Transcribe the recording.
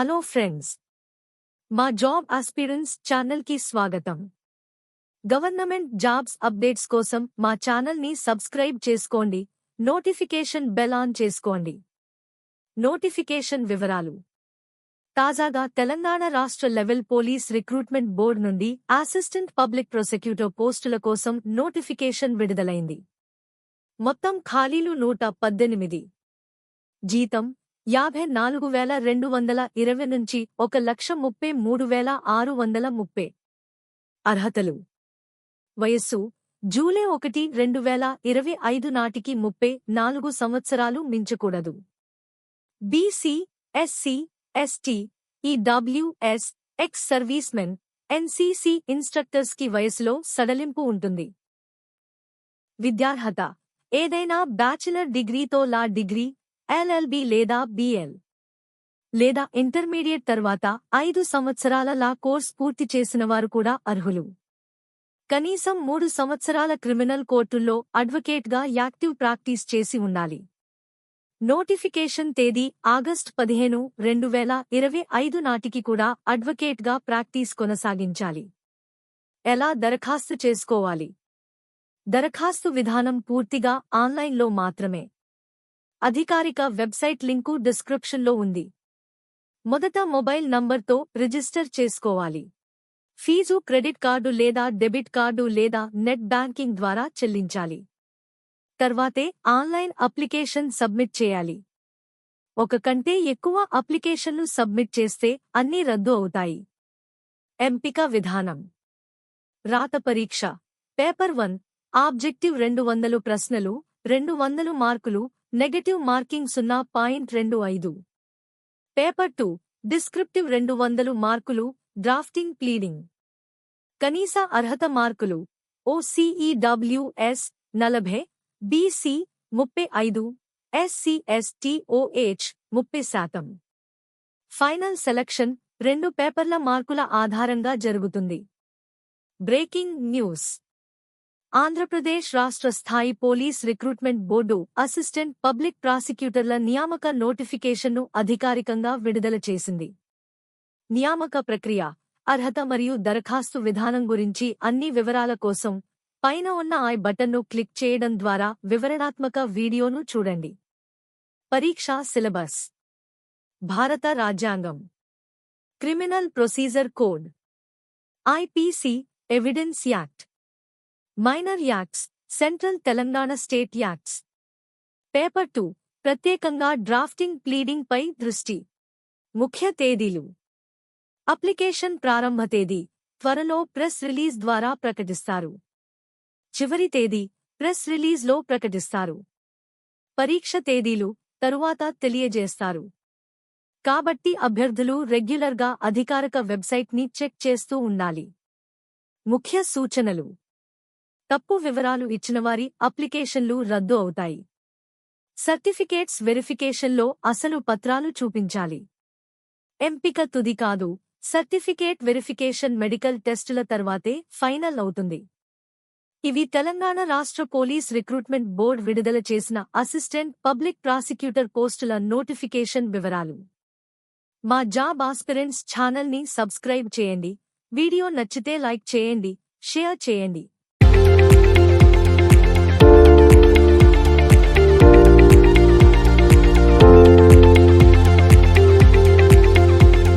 Hello friends మా job aspirants ఛానల్కి స్వాగతం. గవర్నమెంట్ జాబ్స్ అప్డేట్స్ కోసం మా ఛానల్ని సబ్స్క్రైబ్ చేసుకోండి. నోటిఫికేషన్ బెల్ ఆన్ చేసుకోండి. నోటిఫికేషన్ వివరాలు. తాజాగా తెలంగాణ రాష్ట్ర లెవెల్ పోలీస్ రిక్రూట్మెంట్ బోర్డు నుండి అసిస్టెంట్ పబ్లిక్ ప్రాసిక్యూటర్ పోస్టుల కోసం నోటిఫికేషన్ విడుదలైంది. మొత్తం ఖాళీలు నూట పద్దెనిమిది. జీతం యాభై నాలుగు వేల రెండు వందల ఇరవై నుంచి ఒక లక్ష ముప్పై మూడు వేల ఆరు వందల ముప్పై. అర్హతలు. వయస్సు. జూలై ఒకటి రెండు వేల ఇరవై ఐదు నాటికి ముప్పై నాలుగు సంవత్సరాలు మించకూడదు. BC SC ST EWS ex servicemen NCC ఇన్స్ట్రక్టర్స్కి వయసులో సడలింపు ఉంటుంది. విద్యార్హత. ఏదైనా బ్యాచిలర్ డిగ్రీతో లా డిగ్రీ ఎల్ఎల్బి లేదా బిఎల్ లేదా ఇంటర్మీడియట్ తర్వాత ఐదు సంవత్సరాల లా కోర్స్ పూర్తి చేసిన వారు కూడా అర్హులు. కనీసం మూడు సంవత్సరాల క్రిమినల్ కోర్టుల్లో అడ్వకేట్గా యాక్టివ్ ప్రాక్టీస్ చేసి ఉండాలి. నోటిఫికేషన్ తేదీ ఆగస్టు పదిహేను రెండు వేల ఇరవై ఐదు నాటికి కూడా అడ్వకేట్గా ప్రాక్టీస్ కొనసాగించాలి. ఎలా దరఖాస్తు చేసుకోవాలి? దరఖాస్తు విధానం పూర్తిగా ఆన్లైన్లో మాత్రమే. అధికారిక వెబ్సైట్ లింకు డిస్క్రిప్షన్లో ఉంది. మొదట మొబైల్ నంబర్తో రిజిస్టర్ చేసుకోవాలి. ఫీజు క్రెడిట్ కార్డు లేదా డెబిట్ కార్డు లేదా నెట్ బ్యాంకింగ్ ద్వారా చెల్లించాలి. తర్వాతే ఆన్లైన్ అప్లికేషన్ సబ్మిట్ చేయాలి. ఒక కంటే ఎక్కువ అప్లికేషన్లు సబ్మిట్ చేస్తే అన్నీ రద్దు అవుతాయి. ఎంపిక విధానం. రాత పరీక్ష. Paper one. ఆబ్జెక్టివ్ రెండు వందలు ప్రశ్నలు రెండు వందలు మార్కులు నెగటివ్ మార్కింగ్ సున్నా పాయింట్ రెండు ఐదు. పేపర్ టూ డిస్క్రిప్టివ్ రెండు వందలు మార్కులు డ్రాఫ్టింగ్ ప్లీడింగ్ కనీస అర్హత మార్కులు ఓసీఈడబ్ల్యూఎస్ నలభై బీసీ ముప్పై ఐదు ఎస్సీఎస్టీఓహెచ్ ముప్పై శాతం. ఫైనల్ సెలక్షన్ రెండు పేపర్ల మార్కుల ఆధారంగా జరుగుతుంది. బ్రేకింగ్ న్యూస్ ఆంధ్రప్రదేశ్ రాష్ట్ర స్థాయి police recruitment board assistant public ప్రాసిక్యూటర్ల నియామక నోటిఫికేషన్ను అధికారికంగా విడుదల చేసింది. నియామక ప్రక్రియ అర్హత మరియు దరఖాస్తు విధానం గురించి అన్ని వివరాల కోసం పైన ఉన్న ఐ బటన్ను క్లిక్ చేయడం ద్వారా వివరణాత్మక వీడియోను చూడండి. పరీక్షా సిలబస్. భారత రాజ్యాంగం. Criminal procedure code. IPC evidence act. Minor acts central Telangana state acts paper two ప్రత్యేకంగా డ్రాఫ్టింగ్ ప్లీడింగ్ పై దృష్టి. ముఖ్య తేదీలు. అప్లికేషన్ ప్రారంభ తేదీ త్వరలో ప్రెస్ రిలీజ్ ద్వారా ప్రకటిస్తారు. చివరి తేదీ ప్రెస్ రిలీజ్లో ప్రకటిస్తారు. పరీక్ష తేదీలు తరువాత తెలియజేస్తారు. కాబట్టి అభ్యర్థులు రెగ్యులర్గా అధికారిక వెబ్సైట్ని చెక్ చేస్తూ ఉండాలి. ముఖ్య సూచనలు. తప్పు వివరాలు ఇచ్చినవారి అప్లికేషన్లు రద్దు అవుతాయి. సర్టిఫికేట్స్ వెరిఫికేషన్లో అసలు పత్రాలు చూపించాలి. ఎంపిక తుది కాదు. సర్టిఫికేట్ వెరిఫికేషన్ మెడికల్ టెస్టుల తర్వాతే ఫైనల్ అవుతుంది. ఇవి తెలంగాణ రాష్ట్ర పోలీస్ రిక్రూట్మెంట్ బోర్డు విడుదల చేసిన అసిస్టెంట్ పబ్లిక్ ప్రాసిక్యూటర్ పోస్టుల నోటిఫికేషన్ వివరాలు. మా జాబ్ ఆస్పిరెంట్స్ ఛానల్ని సబ్స్క్రైబ్ చేయండి. వీడియో నచ్చితే లైక్ చేయండి షేర్ చేయండి.